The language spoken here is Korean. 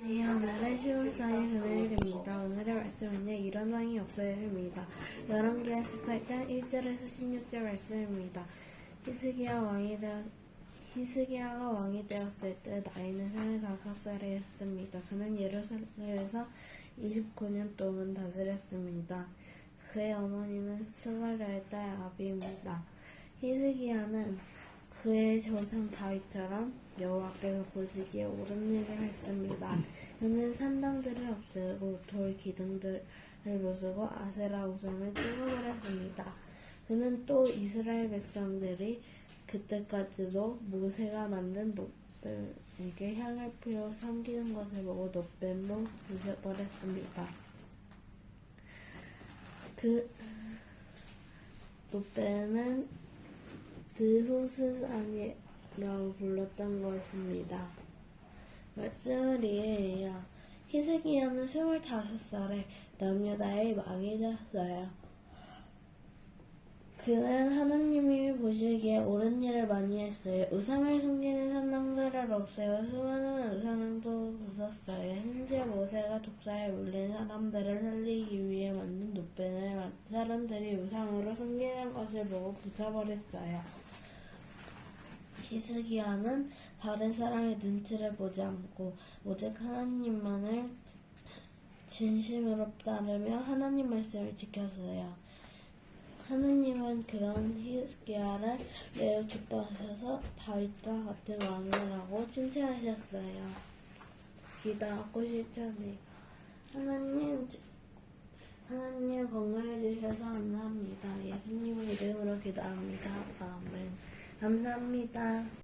네, 오늘은 10월사의 금요일입니다. 오늘의 말씀은요, 일어나이 없어요입니다. 열왕기하 18장 1절에서 16절 말씀입니다. 히스기야 왕이 되었, 히스기야가 왕이 되었을 때 나이는 25살이었습니다. 그는 예루살렘에서 29년 동안 다스렸습니다. 그의 어머니는 스가랴의 딸 아비입니다. 히스기야는 그의 조상 다윗처럼 여호 와께서 보시기에 옳은 일을 했습니다. 그는 산당들을 없애고 돌 기둥들을 부수고 아세라 우상을 찍어버렸습니다. 그는 또 이스라엘 백성들이 그때까지도 모세가 만든 노뱀에게 향을 피워 섬기는 것을 보고 노뱀도 부숴버렸습니다. 그 노뱀은 드후스산이라고 불렀던 것입니다. 말씀을 이해해요. 히스기야는 25살에 남유다의 왕이 되었어요. 그는 하나님이 보시기에 옳은 일을 많이 했어요. 우상을 숨기는 산당들을 없애고 수많은 우상도 부쉈어요. 심지어 모세가 독사에 물린 사람들을 살리기 위해 만든 노뱀을 사람들이 우상으로 숨기는 것을 보고 부숴버렸어요. 히스기야는 다른 사람의 눈치를 보지 않고 오직 하나님만을 진심으로 따르며 하나님 말씀을 지켰어요. 하나님은 그런 히스기야를 매우 기뻐하셔서 다윗과 같은 왕을 하고 칭찬하셨어요. 기도하고 실천해요. 하나님, 하나님 건강해 주셔서 감사합니다. 예수님의 이름으로 기도합니다. 아멘. 감사합니다.